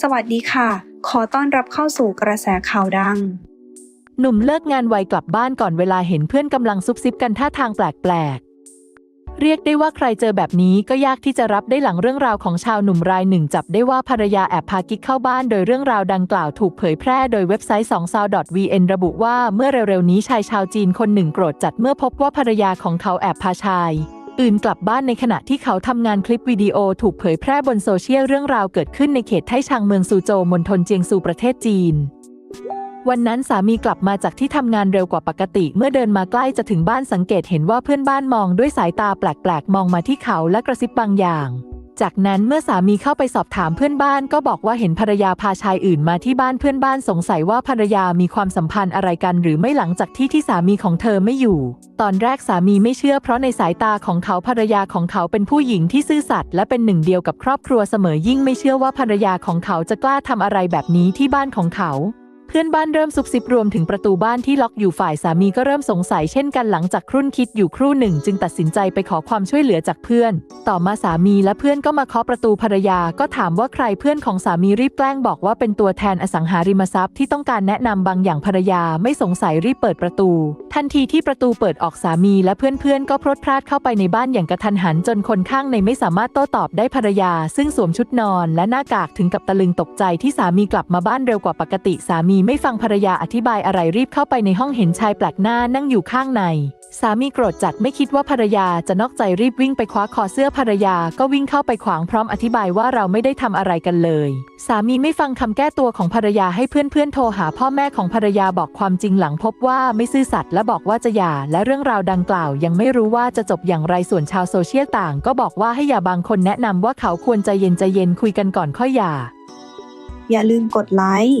สวัสดีค่ะ ขอต้อนรับเข้าสู่กระแสข่าวดัง หนุ่มเลิกงานไวกลับบ้านก่อนเวลาเห็นเพื่อนกำลังซุบซิบกันท่าทางแปลกๆ เรียกได้ว่าใครเจอแบบนี้ก็ยากที่จะรับได้หลังเรื่องราวของชาวหนุ่มรายหนึ่ง จับได้ว่าภรรยาแอบพากิ๊กเข้าบ้านโดยเรื่องราวดังกล่าวถูกเผยแพร่โดยเว็บไซต์2 s o u vn ระบุว่าเมื่อเร็วๆนี้ชายชาวจีนคนหนึ่งโกรธจัดเมื่อพบว่าภรรยาของเขาแอบพาชาย อื่นกลับบ้านในขณะที่เขาทำงานคลิปวิดีโอถูกเผยแพร่บนโซเชียลเรื่องราวเกิดขึ้นในเขตไทชางเมืองซูโจวมณฑลเจียงซูประเทศจีน วันนั้นสามีกลับมาจากที่ทำงานเร็วกว่าปกติ เมื่อเดินมาใกล้จะถึงบ้านสังเกตเห็นว่าเพื่อนบ้านมองด้วยสายตาแปลกๆ มองมาที่เขาและกระซิบบางอย่าง จากนั้นเมื่อสามีเข้าไปสอบถามเพื่อนบ้านก็บอกว่าเห็นภรรยาพาชายอื่นมาที่บ้านเพื่อนบ้านสงสัยว่าภรรยามีความสัมพันธ์อะไรกัน หรือไม่หลังจากที่ที่สามีของเธอไม่อยู่ ตอนแรกสามีไม่เชื่อเพราะในสายตาของเขาภรรยาของเขาเป็นผู้หญิงที่ซื่อสัตย์และเป็นหนึ่งเดียวกับครอบครัวเสมอยิ่งไม่เชื่อว่าภรรยาของเขาจะกล้าทำอะไรแบบนี้ที่บ้านของเขา พื่อนบ้านเริ่มซุบซิบรวมถึงประตูบ้านที่ล็อกอยู่ฝ่ายสามีก็เริ่มสงสัยเช่นกันหลังจากครุ่นคิดอยู่ครู่หนึ่ง จึงตัดสินใจไปขอความช่วยเหลือจากเพื่อน ต่อมาสามีและเพื่อนก็มาเคาะประตูภรรยาก็ถามว่าใครเพื่อนของสามีรีบแกล้งบอกว่าเป็นตัวแทนอสังหาริมทรัพย์ที่ต้องการแนะนำบางอย่างภรรยาไม่สงสัยรีบเปิดประตู ทันทีที่ประตูเปิดออกสามีและเพื่อนๆก็พรดพลาดเข้าไปในบ้านอย่างกระทันหันจนคนข้างในไม่สามารถโต้ตอบได้ภรรยา ซึ่งสวมชุดนอน และหน้ากากถึงกับตะลึงตกใจที่สามีกลับมาบ้านเร็วกว่าปกติสามีไม่ฟังภรรยาอธิบายอะไรรีบเข้าไปในห้องเห็นชายแปลกหน้านั่งอยู่ข้างใน สามีโกรธจัดไม่คิดว่าภรรยาจะนอกใจรีบวิ่งไปคว้าคอเสื้อภรรยาก็วิ่งเข้าไปขวางพร้อมอธิบายว่าเราไม่ได้ทำอะไรกันเลย สามีไม่ฟังคำแก้ตัวของภรรยาให้เพื่อนๆโทรหาพ่อแม่ของภรรยาบอกความจริงหลังพบว่าไม่ซื่อสัตย์และบอกว่าจะหย่าและเรื่องราวดังกล่าว ยังไม่รู้ว่าจะจบอย่างไรส่วนชาวโซเชียลต่าง ก็บอกว่าให้อย่าบางคนแนะนำว่าเขาควรใจเย็นใจเย็นคุยกันก่อนค่อยหย่าอย่าลืมกดไลค์